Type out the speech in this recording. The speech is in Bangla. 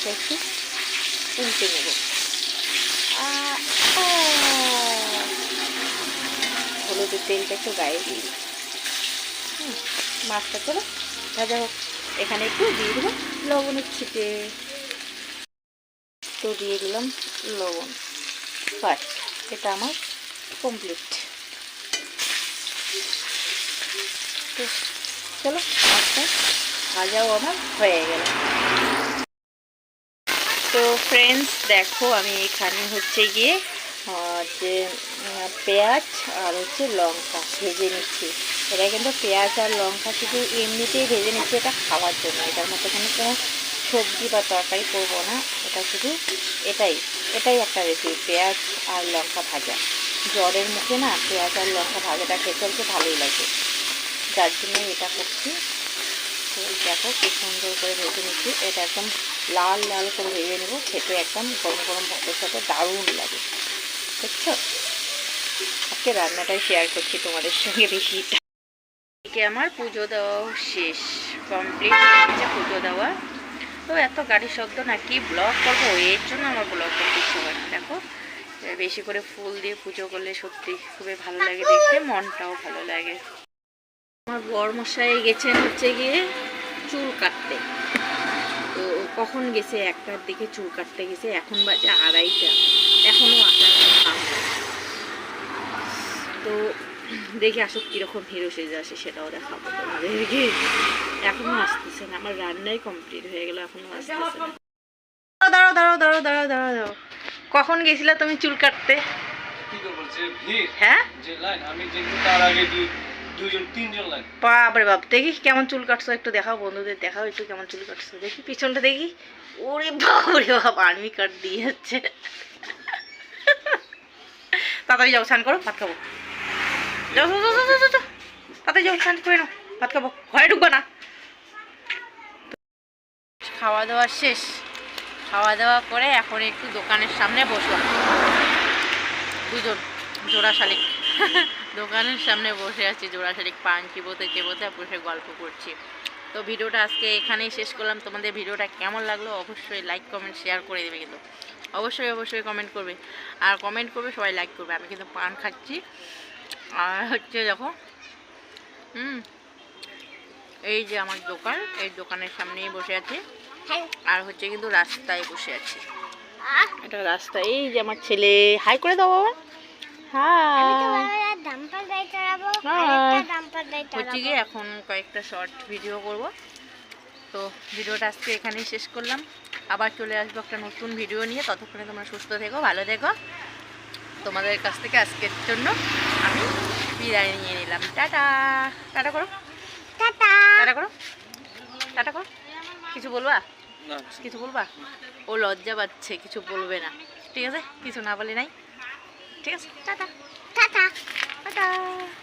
এটাকে একটু উল্টে নেব! হলুদের তেলটা একটু গায়ে দিই। হুম, মাছটা চলো ভাজা হোক। এখানে একটু দিয়ে দেবো লবণের ছিটে। তো দিয়ে দিলাম লবণ। বাস এটা আমার কমপ্লিট তো চলো মাছটা ভাজাও আমার হয়ে গেল। তো ফ্রেন্ডস দেখো আমি এখানে হচ্ছে গিয়ে যে পেঁয়াজ আর হচ্ছে লঙ্কা ভেজে নিচ্ছি। এটা কিন্তু পেঁয়াজ আর লঙ্কা শুধু এমনিতেই ভেজে নিচ্ছি, এটা খাওয়ার জন্য। এটার মধ্যে কোনো সবজি বা তরকারি করব না, এটা শুধু এটাই এটাই একটা রেসিপি পেঁয়াজ আর লঙ্কা ভাজা। জ্বরের মুখে না পেঁয়াজ আর লঙ্কা ভাজাটা খেতে হচ্ছে ভালোই লাগে। যার জন্য এটা করছি। দেখো কি সুন্দর করে ভেজে নিচ্ছি। এটা একদম লাল লাল করে ভেজে নেব, খেতে একদম গরম গরম ভাতের সাথে দারুণ লাগে। বুঝছ? আজকে রান্নাটাই শেয়ার করছি তোমাদের সঙ্গে বেশিটা এদিকে আমার পুজো দেওয়া শেষ কমপ্লিট হয়ে গেছে পুজো দেওয়া। তো এত গাড়ি শব্দ না, কি ব্লগ করব? এর জন্য আমার ব্লগ করতে ইচ্ছে হয় না, দেখো। বেশি করে ফুল দিয়ে পুজো করলে সত্যি খুবই ভালো লাগে দেখতে, মনটাও ভালো লাগে। আমার বর মশাই গেছেন হচ্ছে গিয়ে চুল কাটতে। তো কখন গেছে? একটার দিকে চুল কাটতে গেছে এখন বাজে আড়াইটা। এখনও আসার তো দেখি আসুক কীরকম হিরো সেজে আসে সেটাও দেখাবো তোমাদেরকে। এখনও আসতেছে না আমার রান্নাই কমপ্লিট হয়ে গেল এখনও আসতেছে না। দাঁড়াও দাঁড়াও দাঁড়াও দাঁড়াও দাঁড়াও দাঁড়াও। কখন গেছিলা তুমি চুল কাটতে? হ্যাঁ? বাপরে বাপ দেখি কেমন চুল কাটছো একটু দেখাও বন্ধুদের দেখাও একটু কেমন চুল কাটছো। দেখি পিছনটা দেখি। ওরে বাপরে বাপ আর্মি কাট দিয়ে যাচ্ছে। তাড়াতাড়ি যাও স্নান করো ভাত খাব। যাও যাও যাও যাও, যাও। তাড়াতাড়ি করে নাও ভাত খাব। ঘরে ঢুকবো না। খাওয়া দাওয়া শেষ। খাওয়া দাওয়া করে এখন একটু দোকানের সামনে বসলাম দুজন জোড়া শালিক। দোকানের সামনে বসে আছি জোড়া শালিক পান চিবোতে চিবোতে বসে গল্প করছি। তো ভিডিওটা আজকে এখানেই শেষ করলাম। তোমাদের ভিডিওটা কেমন লাগল অবশ্যই লাইক কমেন্ট শেয়ার করে দেবে কিন্তু। অবশ্যই অবশ্যই কমেন্ট করবে। আর কমেন্ট করবে সবাই লাইক করবে। আমি কিন্তু পান খাচ্ছি। আর হচ্ছে দেখো হুম এই যে আমার দোকান এই দোকানের সামনেই বসে আছি। আর হচ্ছে কিন্তু রাস্তায় বসে আছি। এটা রাস্তা এই যে আমার ছেলে। হাই করে দাও বাবা। হাই ডাম্পার গাড়ি চালাবো। আরেকটা ডাম্পার গাড়ি হচ্ছে চালাবো গিয়ে এখন কয়েকটা শর্ট ভিডিও করব। তো ভিডিওটা আজকে এখানেই শেষ করলাম। আবার চলে আসব একটা নতুন ভিডিও নিয়ে। ততক্ষণে তোমরা সুস্থ থেকো ভালো থেকো। তোমাদের কাছ থেকে আজকের জন্য আমি বিদায় নিয়ে নিলাম। টাটা। টাটা করো। টাটা। টাটা করো। টাটা করো। কিছু বলবা? কিছু বলবা? ও লজ্জা পাচ্ছে কিছু বলবে না। ঠিক আছে? কিছু না বলে নাই। ঠিক আছে? টাটা। টাটা। টাটা